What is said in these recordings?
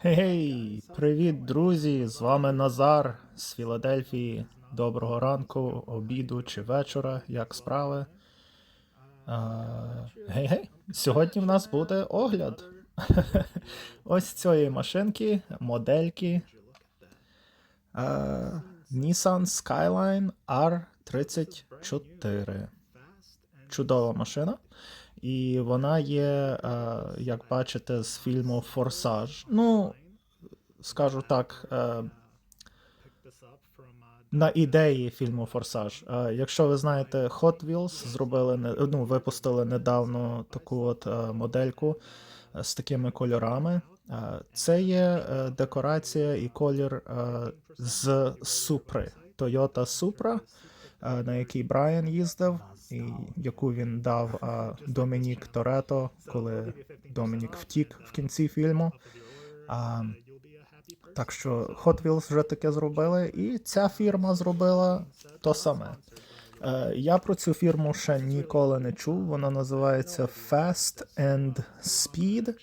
Гей, привіт, друзі! З вами Назар з Філадельфії. Доброго ранку, обіду чи вечора, як справи. Гей-гей, сьогодні в нас буде огляд. Ось цієї машинки, модельки. Nissan Skyline R34. Чудова машина. І вона є, е, як бачите, з фільму Форсаж. Ну, скажу так, е, на ідеї фільму Форсаж. Е, Якщо ви знаєте, Hot Wheels зробили ну, випустили недавно таку от модельку з такими кольорами. Це є декорація і колір з Supra, Toyota Supra, на який Брайан їздив, і яку він дав е, Домінік Торетто, коли Домінік втік в кінці фільму. Так що Hot Wheels вже таке зробили, і ця фірма зробила то саме. Е, я про цю фірму ще ніколи не чув. Вона називається Fast and Speed.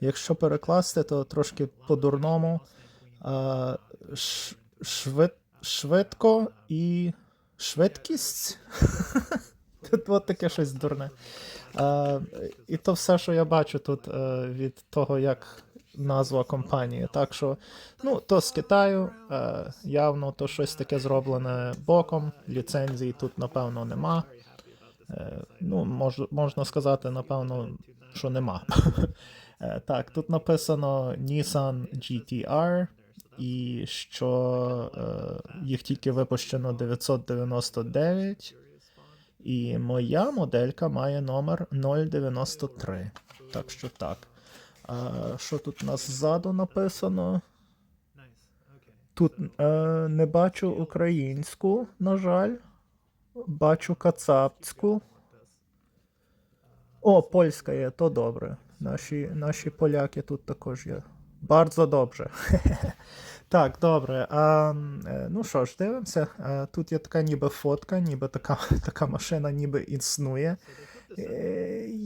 Якщо перекласти, то трошки по-дурному. Е, швид, швидко і швидкість. Тут от таке щось дурне. Е, і то все, що я бачу тут е, від того, як назва компанії. Так що, ну, то з Китаю, е, явно то щось таке зроблене боком. Ліцензії тут, напевно, нема. Е, ну, мож, можна сказати, напевно, що нема. Так, тут написано Nissan GTR, і що е, їх тільки випущено 999. І моя моделька має номер 093. Так що так. А, що тут у нас ззаду написано? Тут е, не бачу українську, на жаль. Бачу кацапську. О, польська є, то добре. Наші, наші поляки тут також є. Bardzo добре. Так, добре. А, ну що ж, дивимося. Е, Тут є така ніби фотка, ніби така, така машина ніби існує.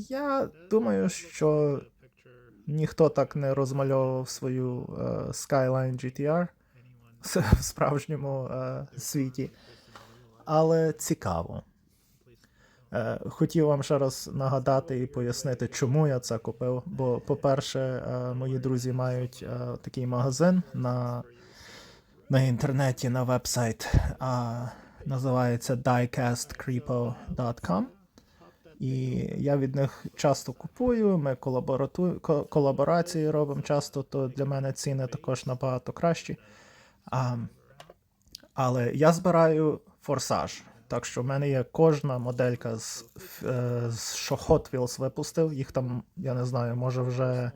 Я думаю, що ніхто так не розмальовував свою е, Skyline GTR в справжньому е, світі. Але цікаво. Е, Хотів вам ще раз нагадати і пояснити, чому я це купив. Бо, по-перше, е, мої друзі мають е, такий магазин на, на інтернеті, на вебсайт, а, називається diecastcreepo.com. І я від них часто купую, ми колаборату... колаборації робимо часто, то для мене ціни також набагато кращі. А, але я збираю форсаж. Так що в мене є кожна моделька, з, е, з що Hot Wheels випустив. Їх там, я не знаю, може вже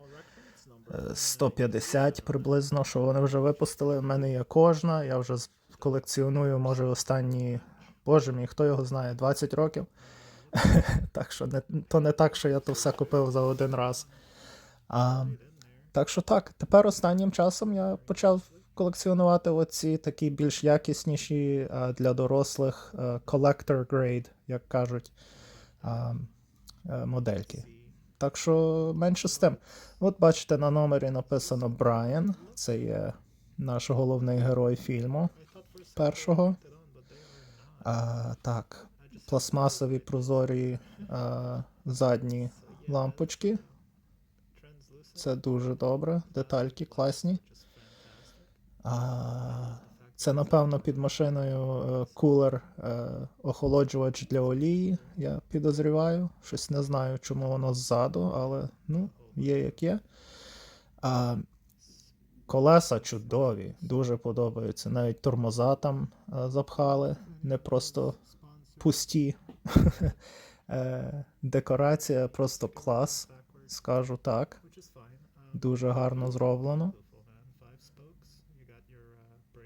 е, 150 приблизно, що вони вже випустили. В мене є кожна. Я вже колекціоную, може, останні, боже мій, хто його знає, 20 років. так що не, то не так, що я то все купив за один раз. А, так що так, тепер останнім часом я почав колекціонувати оці такі більш якісніші а, для дорослих а, collector grade, як кажуть, е, модельки. Так що менше з тим. От бачите, на номері написано Брайан. Це є наш головний герой фільму першого. А, так, пластмасові прозорі а, задні лампочки. Це дуже добре. Детальки класні. Це, напевно, під машиною е, кулер, е, охолоджувач для олії. Я підозріваю. Щось не знаю, чому воно ззаду, але ну, є як є. А, колеса чудові, дуже подобаються. Навіть тормоза там е, запхали, не просто пусті. Декорація просто клас, скажу так. Дуже гарно зроблено.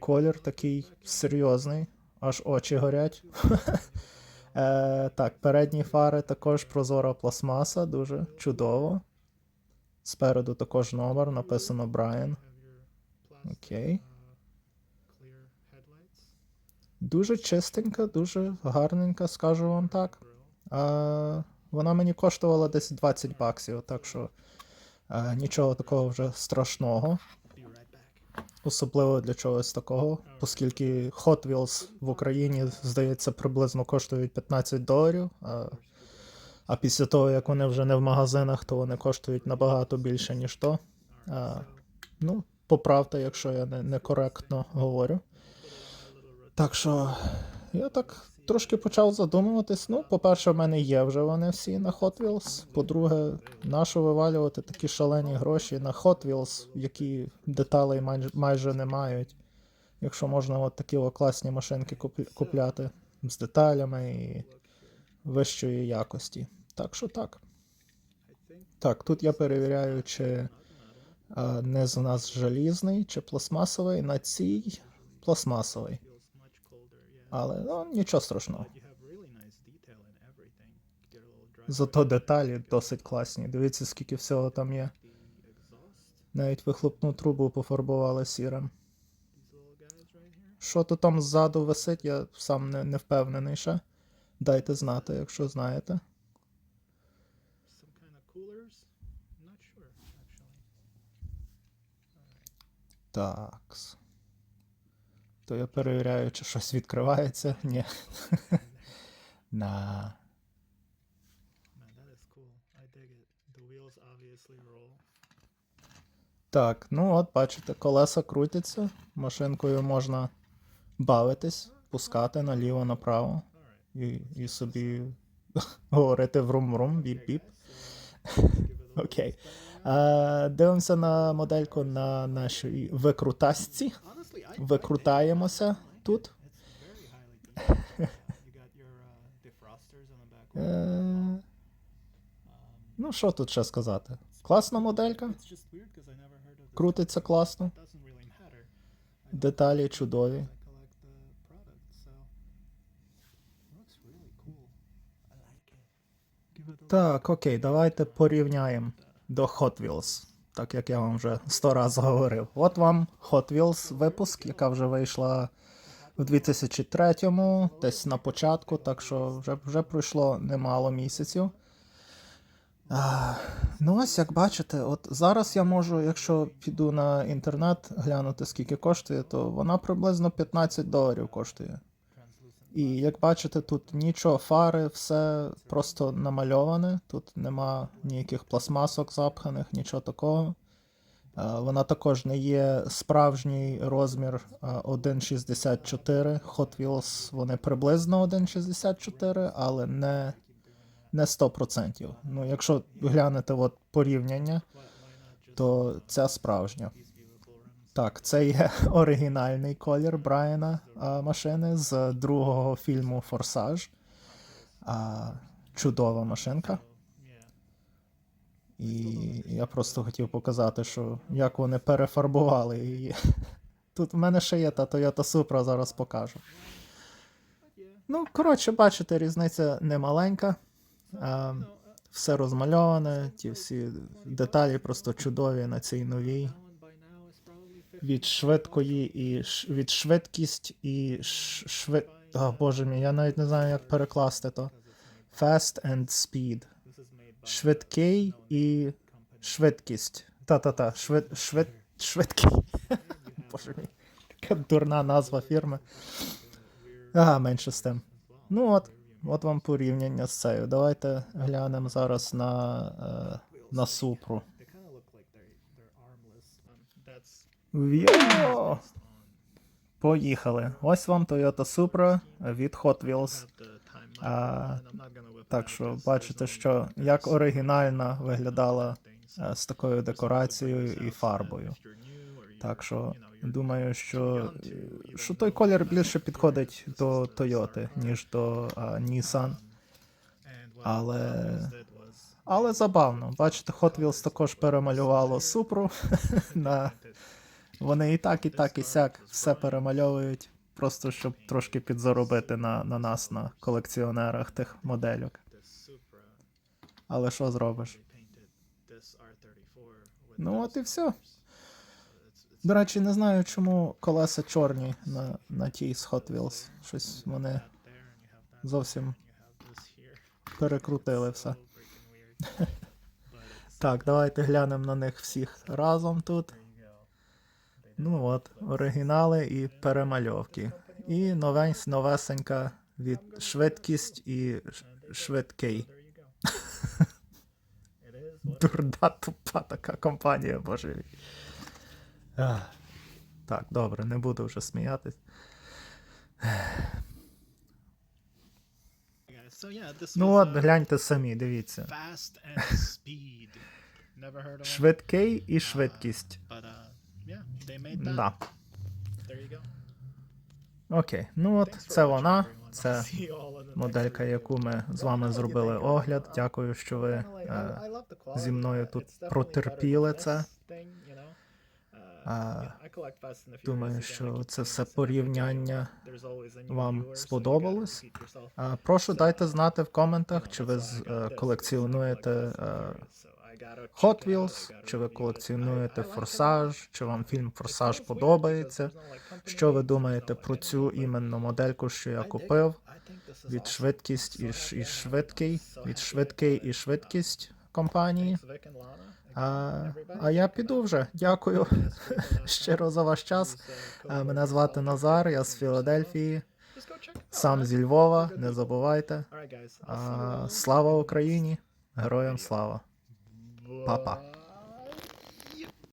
Колір такий серйозний, аж очі горять. е, так, передні фари також прозора пластмаса, дуже чудово. Спереду також номер, написано Брайан. Окей. Дуже чистенька, дуже гарненька, скажу вам так. А, вона мені коштувала десь 20 баксів, так що а, нічого такого вже страшного. Особливо для чогось такого, оскільки Hot Wheels в Україні, здається, приблизно коштують 15 доларів. А, а після того, як вони вже не в магазинах, то вони коштують набагато більше, ніж то. А, ну, поправте, якщо я не, некоректно говорю. Так що я так трошки почав задумуватись. Ну, по-перше, в мене є вже вони всі на Hot Wheels. По-друге, нащо вивалювати такі шалені гроші на Hot Wheels, які деталей майже, майже не мають. Якщо можна от такі о класні машинки купляти з деталями і вищої якості. Так що так. Так, тут я перевіряю, чи а, низ у нас желізний чи пластмасовий. На цій пластмасовий. Але ну, нічого страшного. Зато деталі досить класні. Дивіться, скільки всього там є. Навіть вихлопну трубу пофарбували сірим. Що то там ззаду висить, я сам не, не впевнений ще. Дайте знати, якщо знаєте. Some То я перевіряю, чи щось відкривається. Ні. На. Так, ну от, бачите, колеса крутяться. Машинкою можна бавитись, пускати наліво-направо. І, і собі говорити врум-врум, біп-біп. Окей. Дивимося на модельку на нашій викрутасці. Викрутаємося тут. uh. Е, Ну, що тут ще сказати? Класна моделька, крутиться класно, деталі чудові. Так, окей, давайте порівняємо до Hot Wheels. Так як я вам вже сто разів говорив. От вам Hot Wheels випуск, яка вже вийшла в 2003-му, десь на початку, так що вже, вже пройшло немало місяців. А, ну ось як бачите, от зараз я можу, якщо піду на інтернет глянути, скільки коштує, то вона приблизно 15 доларів коштує. І як бачите, тут нічого, фари, все просто намальоване. Тут нема ніяких пластмасок запханих, нічого такого. Е, Вона також не є справжній розмір е, 1,64. Hot Wheels вони приблизно 1,64, але не, не 100%. Ну, якщо глянете от порівняння, то ця справжня. Так, це є оригінальний колір Брайана а, машини з другого фільму Форсаж. А, чудова машинка. І я просто хотів показати, що як вони перефарбували її. Тут в мене ще є та Toyota Supra, зараз покажу. Ну, коротше, бачите, різниця немаленька. А, все розмальоване, ті всі деталі просто чудові на цій новій. Від швидкої і ш- від швидкість і швид. О, боже мій, я навіть не знаю, як перекласти то. Fast and speed. Швидкий і швидкість. Та-та-та, швид, швид, швидкий. Боже мій. Така дурна назва фірми. Ага, менше з тим. Ну от, от вам порівняння з цією. Давайте глянемо зараз на, е, на супру. Um, Вйо! Поїхали. Ось вам Toyota Supra від Hot Wheels. А, так що бачите, що як оригінально виглядала е, з такою декорацією і фарбою. Так що думаю, що, е, що той колір більше підходить до Toyota, ніж до а, Nissan. Але- Але забавно. Бачите, Hot Wheels також перемалювало Супру. на... Вони і так, і так, і сяк все перемальовують, просто щоб трошки підзаробити на, на нас, на колекціонерах тих модельок. Але що зробиш? they painted this R34 with Ну от і все. До речі, не знаю, чому колеса чорні на, на тій з Hot Wheels. Щось вони зовсім перекрутили все. Так, давайте глянемо на них всіх разом тут. Ну от, оригінали і перемальовки. І новень, новесенька від швидкість і швидкий. Дурна тупа така компанія, боже Так, добре, не буду вже сміятись. Ну от, uh, гляньте самі, дивіться. Швидкий і швидкість. uh. Да. Окей. Ну от, це вона. Це моделька, яку ми з вами зробили огляд. Дякую, що ви е, зі мною тут протерпіли це. А, Думаю, що це все порівняння вам сподобалось. А, Прошу дайте знати в коментах, чи ви колекціонуєте Hot Wheels, чи ви колекціонуєте Форсаж, чи вам фільм Форсаж подобається. Що ви думаєте про цю іменно модельку, що я купив? Від швидкість і, і швидкий, від швидкий і швидкість компанії. А, а я піду вже. Дякую щиро за ваш час. Е, Мене звати Назар, я з Філадельфії, сам зі Львова. Не забувайте. А, слава Україні! Героям слава! Па-па.